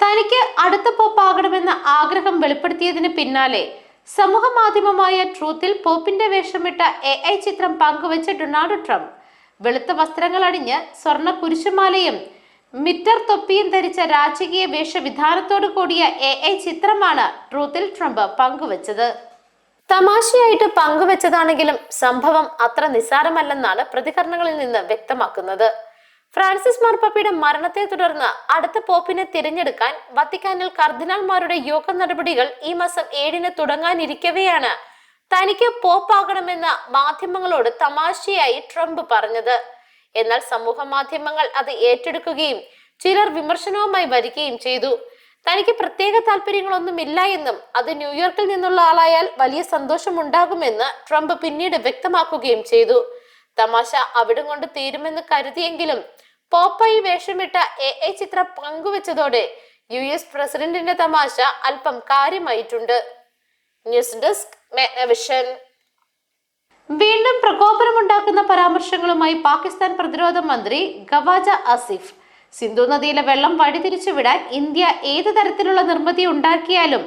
തനിക്ക് അടുത്ത പോപ്പ് പോപ്പാകണമെന്ന ആഗ്രഹം വെളിപ്പെടുത്തിയതിന് പിന്നാലെ സമൂഹ മാധ്യമമായ ട്രൂത്തിൽ പോപ്പിന്റെ വേഷമിട്ട എ ഐ ചിത്രം പങ്കുവച്ച ഡൊണാൾഡ് ട്രംപ്. വെളുത്ത വസ്ത്രങ്ങൾ അണിഞ്ഞ് സ്വർണ കുരിശുമാലയും മിറ്റർ തൊപ്പിയും ധരിച്ച രാജകീയ വേഷവിധാനത്തോടു കൂടിയ എ ഐ ചിത്രമാണ് ട്രൂത്തിൽ ട്രംപ് പങ്കുവച്ചത്. തമാശയായിട്ട് പങ്കുവച്ചതാണെങ്കിലും സംഭവം അത്ര നിസ്സാരമല്ലെന്നാണ് പ്രതികരണങ്ങളിൽ നിന്ന് വ്യക്തമാക്കുന്നത്. ഫ്രാൻസിസ് മാർപ്പാപ്പയുടെ മരണത്തെ തുടർന്ന് അടുത്ത പോപ്പിനെ തിരഞ്ഞെടുക്കാൻ വത്തിക്കാനിൽ കർദിനാൾമാരുടെ യോഗ നടപടികൾ ഈ മാസം ഏഴിന് തുടങ്ങാനിരിക്കവെയാണ്. തനിക്ക് പോപ്പാകണമെന്ന് മാധ്യമങ്ങളോട് തമാശയായി ട്രംപ് പറഞ്ഞത്. എന്നാൽ സമൂഹ മാധ്യമങ്ങൾ അത് ഏറ്റെടുക്കുകയും ചിലർ വിമർശനവുമായി വരികയും ചെയ്തു. തനിക്ക് പ്രത്യേക താല്പര്യങ്ങളൊന്നുമില്ല എന്നും അത് ന്യൂയോർക്കിൽ നിന്നുള്ള ആളായാൽ വലിയ സന്തോഷമുണ്ടാകുമെന്ന് ട്രംപ് പിന്നീട് വ്യക്തമാക്കുകയും ചെയ്തു. തമാശ അവിടം കൊണ്ട് തീരുമെന്ന് കരുതിയെങ്കിലും പോപ്പായി വേഷമിട്ട എ ഐ ചിത്രം പങ്കുവച്ചതോടെ യു എസ് പ്രസിഡന്റിന്റെ തമാശ അല്പം കാര്യമായിട്ടുണ്ട്. ന്യൂസ് ഡെസ്ക് മെഗ്നവിഷൻ വീണ്ടും പ്രകോപനമുണ്ടാക്കുന്ന പരാമർശങ്ങളുമായി പാകിസ്ഥാൻ പ്രതിരോധ മന്ത്രി ഗവാജ ആസിഫ്. സിന്ധു നദിയിലെ വെള്ളം വഴിതിരിച്ചു വിടാൻ ഇന്ത്യ ഏത് തരത്തിലുള്ള നിർമ്മിതി ഉണ്ടാക്കിയാലും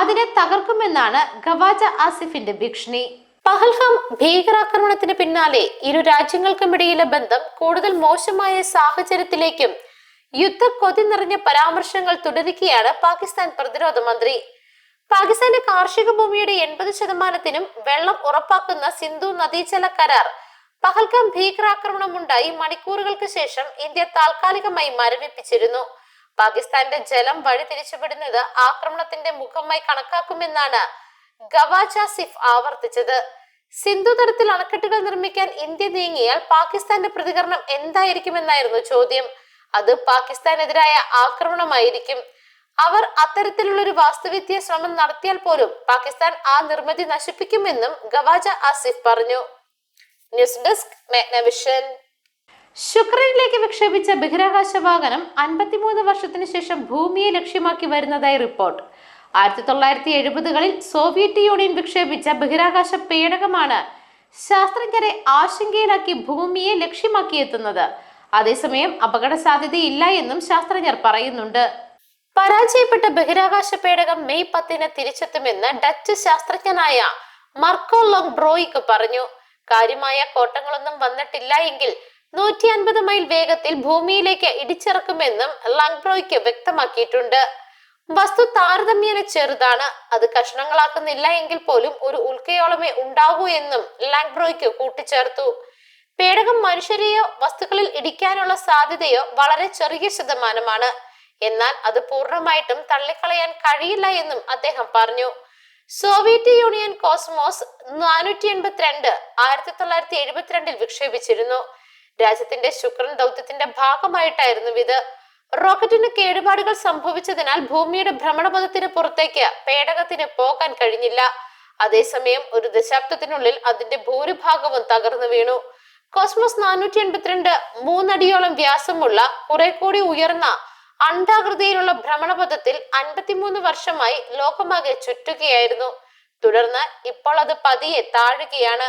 അതിനെ തകർക്കുമെന്നാണ് ഗവാജ ആസിഫിന്റെ ഭീഷണി പഹൽഗാം ഭീകരാക്രമണത്തിന് പിന്നാലെ ഇരു രാജ്യങ്ങൾക്കുമിടയിലെ ബന്ധം കൂടുതൽ മോശമായ സാഹചര്യത്തിലേക്കും യുദ്ധ കൊതി നിറഞ്ഞ പരാമർശങ്ങൾ തുടരുകയാണ് പാകിസ്ഥാൻ പ്രതിരോധ മന്ത്രി. പാകിസ്ഥാന്റെ കാർഷിക ഭൂമിയുടെ എൺപത് ശതമാനത്തിനും വെള്ളം ഉറപ്പാക്കുന്ന സിന്ധു നദീജല കരാർ പഹൽഗാം ഭീകരാക്രമണമുണ്ടായി മണിക്കൂറുകൾക്ക് ശേഷം ഇന്ത്യ താൽക്കാലികമായി മരവിപ്പിച്ചിരുന്നു. പാകിസ്ഥാന്റെ ജലം വഴി തിരിച്ചുവിടുന്നത് ആക്രമണത്തിന്റെ മുഖമായി കണക്കാക്കുമെന്നാണ് ഗവാജ സിഫ് ആവർത്തിച്ചത്. സിന്ധു തടത്തിൽ അണക്കെട്ടുകൾ നിർമ്മിക്കാൻ ഇന്ത്യ നീങ്ങിയാൽ പാകിസ്ഥാന്റെ പ്രതികരണം എന്തായിരിക്കുമെന്നായിരുന്നു ചോദ്യം. അത് പാകിസ്ഥാനെതിരായ ആക്രമണമായിരിക്കും. അവർ അത്തരത്തിലുള്ള ഒരു വാസ്തുവിദ്യ ശ്രമം നടത്തിയാൽ പോലും പാകിസ്ഥാൻ ആ നിർമ്മിതി നശിപ്പിക്കുമെന്നും ഗവാജ ആസിഫ് പറഞ്ഞു. ന്യൂസ് ഡെസ്ക് മെഗ്നവിഷൻ ശുക്രനിലേക്ക് വിക്ഷേപിച്ച ബഹിരാകാശ വാഹനം അൻപത്തിമൂന്ന് വർഷത്തിന് ശേഷം ഭൂമിയെ ലക്ഷ്യമാക്കി വരുന്നതായി റിപ്പോർട്ട്. ആയിരത്തി തൊള്ളായിരത്തി എഴുപതുകളിൽ സോവിയറ്റ് യൂണിയൻ വിക്ഷേപിച്ച ബഹിരാകാശ പേടകമാണ് ശാസ്ത്രജ്ഞരെ ആശങ്കയിലാക്കി ഭൂമിയെ ലക്ഷ്യമാക്കി എത്തുന്നത് അതേസമയം അപകട സാധ്യതയില്ല എന്നും ശാസ്ത്രജ്ഞർ പറയുന്നുണ്ട്. പരാജയപ്പെട്ട ബഹിരാകാശ പേടകം മെയ് പത്തിന് തിരിച്ചെത്തുമെന്ന് ഡച്ച് ശാസ്ത്രജ്ഞനായ മർക്കോ ലോങ് ബ്രോയിക്ക് പറഞ്ഞു. കാര്യമായ കോട്ടങ്ങളൊന്നും വന്നിട്ടില്ല എങ്കിൽ നൂറ്റി അൻപത് മൈൽ വേഗത്തിൽ ഭൂമിയിലേക്ക് ഇടിച്ചിറക്കുമെന്നും ലങ്ബ്രോയ്ക്ക് വ്യക്തമാക്കിയിട്ടുണ്ട്. വസ്തു താരതമ്യേന ചെറുതാണ്. അത് കഷ്ണങ്ങളാക്കുന്നില്ല എങ്കിൽ പോലും ഒരു ഉൽക്കയോളമേ ഉണ്ടാകൂ എന്നും ലാംഗ്രോയ്ക്ക് കൂട്ടിച്ചേർത്തു. പേടകം മനുഷ്യരെയോ വസ്തുക്കളിൽ ഇടിക്കാനുള്ള സാധ്യതയോ വളരെ ചെറിയ ശതമാനമാണ്. എന്നാൽ അത് പൂർണമായിട്ടും തള്ളിക്കളയാൻ കഴിയില്ല എന്നും അദ്ദേഹം പറഞ്ഞു. സോവിയറ്റ് യൂണിയൻ കോസ്മോസ് നാനൂറ്റി എൺപത്തിരണ്ട് ആയിരത്തി തൊള്ളായിരത്തി എഴുപത്തിരണ്ടിൽ വിക്ഷേപിച്ചിരുന്നു. രാജ്യത്തിന്റെ ശുക്രൻ ദൗത്യത്തിന്റെ ഭാഗമായിട്ടായിരുന്നു ഇത്. റോക്കറ്റിന് കേടുപാടുകൾ സംഭവിച്ചതിനാൽ ഭൂമിയുടെ ഭ്രമണപഥത്തിന് പുറത്തേക്ക് പേടകത്തിന് പോകാൻ കഴിഞ്ഞില്ല. അതേസമയം ഒരു ദശാബ്ദത്തിനുള്ളിൽ അതിന്റെ ഭൂരിഭാഗവും തകർന്നു വീണു. കോസ്മോസ് നാനൂറ്റി എൺപത്തിരണ്ട് മൂന്നടിയോളം വ്യാസമുള്ള കുറെ കൂടി ഉയർന്ന അണ്ഡാകൃതിയിലുള്ള ഭ്രമണപഥത്തിൽ അൻപത്തിമൂന്ന് വർഷമായി ലോകമാകെ ചുറ്റുകയായിരുന്നു. തുടർന്ന് ഇപ്പോൾ അത് പതിയെ താഴുകയാണ്.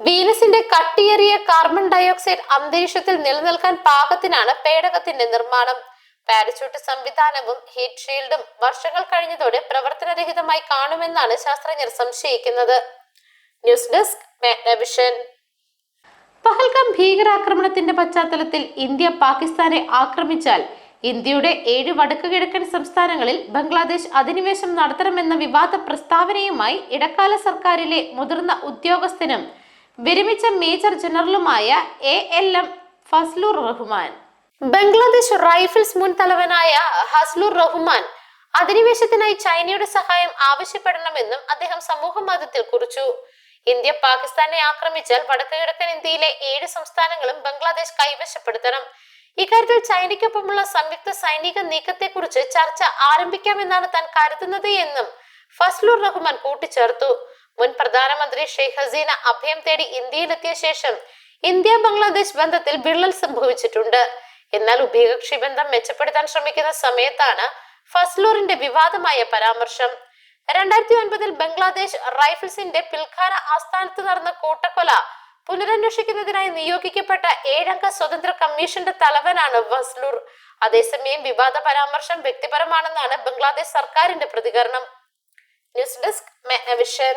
വീനസിന്റെ കട്ടിയേറിയ കാർബൺ ഡയോക്സൈഡ് അന്തരീക്ഷത്തിൽ നിലനിൽക്കാൻ പാകത്തിനാണ് പേടകത്തിന്റെ നിർമ്മാണം. പാരച്യൂട്ട് സംവിധാനവും ഹീറ്റ് ഷീൽഡും വർഷങ്ങൾ കഴിഞ്ഞതോടെ പ്രവർത്തനരഹിതമായി കാണുമെന്നാണ് ശാസ്ത്രജ്ഞർ സംശയിക്കുന്നത്. News desk Magnavision. പഹൽഗാം ഭീകരാക്രമണത്തിന്റെ പശ്ചാത്തലത്തിൽ ഇന്ത്യ പാകിസ്ഥാനെ ആക്രമിച്ചാൽ ഇന്ത്യയുടെ ഏഴ് വടക്കു കിഴക്കൻ സംസ്ഥാനങ്ങളിൽ ബംഗ്ലാദേശ് അധിനിവേശം നടത്തണമെന്ന വിവാദ പ്രസ്താവനയുമായി ഇടക്കാല സർക്കാരിലെ മുതിർന്ന ഉദ്യോഗസ്ഥനും വിരമിച്ച major ജനറലുമായ A L M Fazlur Rahman. Bangladesh rifles മുൻ തലവനായ ഹസ്ലുർ റഹ്മാൻ അധിനിവേശത്തിനായി ചൈനയുടെ സഹായം ആവശ്യപ്പെടണമെന്നും അദ്ദേഹം സമൂഹ മാധ്യമത്തിൽ കുറിച്ചു. ഇന്ത്യ പാകിസ്ഥാനെ ആക്രമിച്ചാൽ വടക്കു കിഴക്കൻ ഇന്ത്യയിലെ ഏഴ് സംസ്ഥാനങ്ങളും ബംഗ്ലാദേശ് കൈവശപ്പെടുത്തണം. ഇക്കാര്യത്തിൽ ചൈനയ്ക്കൊപ്പമുള്ള സംയുക്ത സൈനിക നീക്കത്തെക്കുറിച്ച് ചർച്ച ആരംഭിക്കാമെന്നാണ് താൻ കരുതുന്നത് എന്നും ഫസ്ലുർ റഹ്മാൻ കൂട്ടിച്ചേർത്തു. മുൻ പ്രധാനമന്ത്രി ഷെയ്ഖ് ഹസീന അഭയം തേടി ഇന്ത്യയിലെത്തിയ ശേഷം ഇന്ത്യ ബംഗ്ലാദേശ് ബന്ധത്തിൽ വിള്ളൽ സംഭവിച്ചിട്ടുണ്ട്. എന്നാൽ ഉഭയകക്ഷി ബന്ധം മെച്ചപ്പെടുത്താൻ ശ്രമിക്കുന്ന സമയത്താണ് ഫസ്ലൂറിന്റെ വിവാദമായ പരാമർശം. രണ്ടായിരത്തി ഒൻപതിൽ ബംഗ്ലാദേശ് റൈഫിൾസിന്റെ പിൽഖാന ആസ്ഥാനത്ത് നടന്ന കൂട്ടക്കൊല പുനരന്വേഷിക്കുന്നതിനായി നിയോഗിക്കപ്പെട്ട ഏഴംഗ സ്വതന്ത്ര കമ്മീഷന്റെ തലവനാണ് വസ്ലൂർ അതേസമയം വിവാദ പരാമർശം വ്യക്തിപരമാണെന്നാണ് ബംഗ്ലാദേശ് സർക്കാരിന്റെ പ്രതികരണം. News desk മെഗ്നവിഷൻ